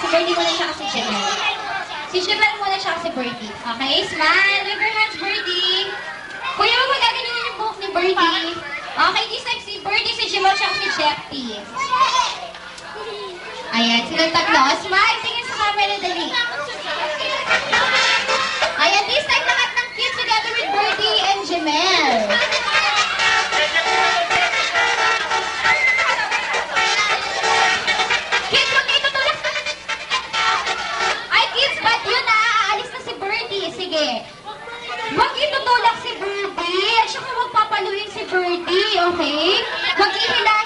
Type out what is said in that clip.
Si Birdie muna siya kasi Jebel. Si Jebel muna siya kasi Birdie. Okay, smile. Wave your hands, Birdie. Kuya, wag magaganunin yung buhok ni Birdie. Okay, this time si Birdie, si Jebel, siya si Jeffy. Ayan, silang tatlo. Smile, tingin sa camera, dali. Ayan, this time lahat ng kids together with Birdie and Jemel. Sige. Huwag kayo tutulak si Birdie. At saka huwag si Birdie, okay? Huwag ihilahin